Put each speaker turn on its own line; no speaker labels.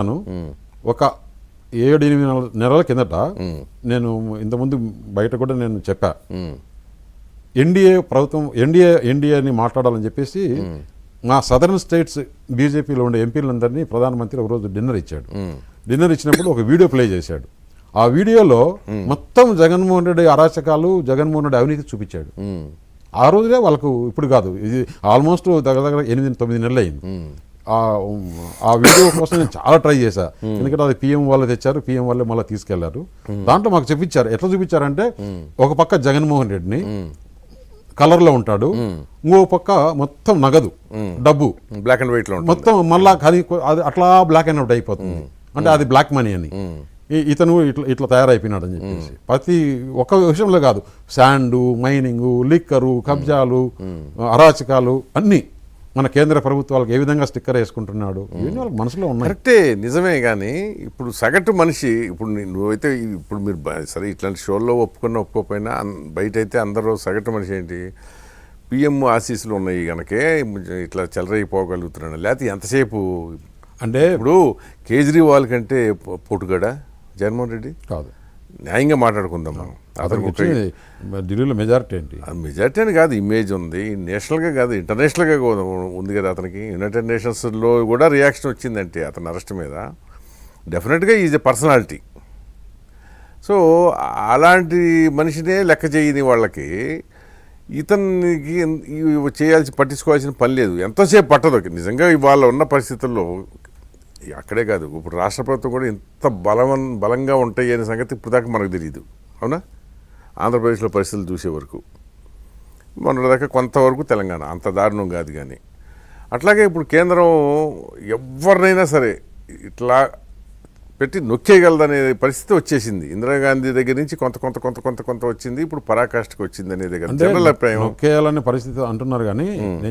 అను ఒక ఏడు ఎనిమిది నెల- నెలల కిందట నేను ఇంతకుముందు బయట కూడా నేను చెప్పా. ఎన్డీఏ ప్రభుత్వం ఎన్డీఏ ఎన్డీఏని మాట్లాడాలని చెప్పేసి మా సదరన్ స్టేట్స్ బీజేపీలో ఉండే ఎంపీలందరినీ ప్రధానమంత్రి ఒకరోజు డిన్నర్ ఇచ్చాడు. డిన్నర్ ఇచ్చినప్పుడు ఒక వీడియో ప్లే చేశాడు. ఆ వీడియోలో మొత్తం జగన్మోహన్ రెడ్డి అరాచకాలు జగన్మోహన్ రెడ్డి అవినీతి చూపించాడు. ఆ రోజులే వాళ్ళకు ఇప్పుడు కాదు ఇది ఆల్మోస్ట్ దగ్గర దగ్గర ఎనిమిది తొమ్మిది నెలలు అయింది ఆ వీడియో కోసం నేను చాలా ట్రై చేశా. ఎందుకంటే అది పిఎం వాళ్ళు తెచ్చారు పిఎం వాళ్ళే మళ్ళీ తీసుకెళ్ళారు. దాంట్లో మాకు చూపించారు ఎట్లా చూపించారంటే ఒక పక్క జగన్మోహన్ రెడ్డిని కలర్లో ఉంటాడు ఇంకో పక్క మొత్తం నగదు డబ్బు.
బ్లాక్ అండ్ వైట్లో ఉంటుంది.
మొత్తం మళ్ళా అది అది అట్లా బ్లాక్ అండ్ అవుట్ అయిపోతుంది. అంటే అది బ్లాక్ మనీ అని. ఇతను ఇట్లా ఇట్లా తయారైపోయినాడు అని చెప్పేసి. ప్రతి ఒక్క విషయంలో కాదు. శాండు మైనింగ్ లిక్కరు కబ్జాలు అరాచకాలు అన్ని. మన కేంద్ర ప్రభుత్వాలకు ఏ విధంగా స్టిక్కర్ వేసుకుంటున్నాడు? ఇవన్నీ వాళ్ళకి మనసులో ఉన్నాయి.
కరెక్టే నిజమే కానీ ఇప్పుడు సగటు మనిషి ఇప్పుడు నువ్వైతే ఇప్పుడు మీరు సరే ఇట్లాంటి షోల్లో ఒప్పుకున్న ఒప్పుకోపోయినా బయట అయితే అందరూ సగటు మనిషి ఏంటి? పిఎం ఆశీస్సులు ఉన్నాయి కనుకే ఇట్లా చెలరైపోగలుగుతున్నాడు లేకపోతే ఎంతసేపు?
అంటే
ఇప్పుడు కేజ్రీవాల్ కంటే పొట్టుగడా జగన్మోహన్ రెడ్డి?
కాదు.
న్యాయంగా మాట్లాడుకుందాం మనం
వచ్చింది ఢిల్లీలో మెజారిటీ ఏంటి?
మెజార్టీ అని కాదు ఇమేజ్ ఉంది. నేషనల్గా కాదు ఇంటర్నేషనల్గా ఉంది కదా అతనికి. యునైటెడ్ నేషన్స్లో కూడా రియాక్షన్ వచ్చిందంటే అతని అరెస్ట్ మీద. డెఫినెట్గా ఈజ్ ఎ పర్సనాలిటీ సో అలాంటి మనిషినే లెక్క చేయని వాళ్ళకి ఇతనికి చేయాల్సి పట్టించుకోవాల్సిన పని లేదు. ఎంతోసేపు పట్టదు. నిజంగా ఇవాళ ఉన్న పరిస్థితుల్లో అక్కడే కాదు. ఇప్పుడు రాష్ట్ర ప్రభుత్వం కూడా ఇంత బలవన్ బలంగా ఉంటాయి అనే సంగతి ఇప్పుడు దాకా మనకు తెలియదు అవునా? ఆంధ్రప్రదేశ్లో పరిస్థితులు చూసే వరకు. మొన్నటిదాకా కొంతవరకు తెలంగాణ. అంత దారుణం కాదు కానీ. అట్లాగే ఇప్పుడు కేంద్రం ఎవరినైనా సరే ఇట్లా పెట్టి నొక్కేయగలదనే పరిస్థితి వచ్చేసింది. ఇందిరాగాంధీ దగ్గర నుంచి కొంత కొంత కొంత కొంత కొంత వచ్చింది. ఇప్పుడు పరాకాష్ఠకు వచ్చింది అనేది జనరల్ అభిప్రాయం.
నొక్కేయాలనే పరిస్థితి అంటున్నారు కానీ నేను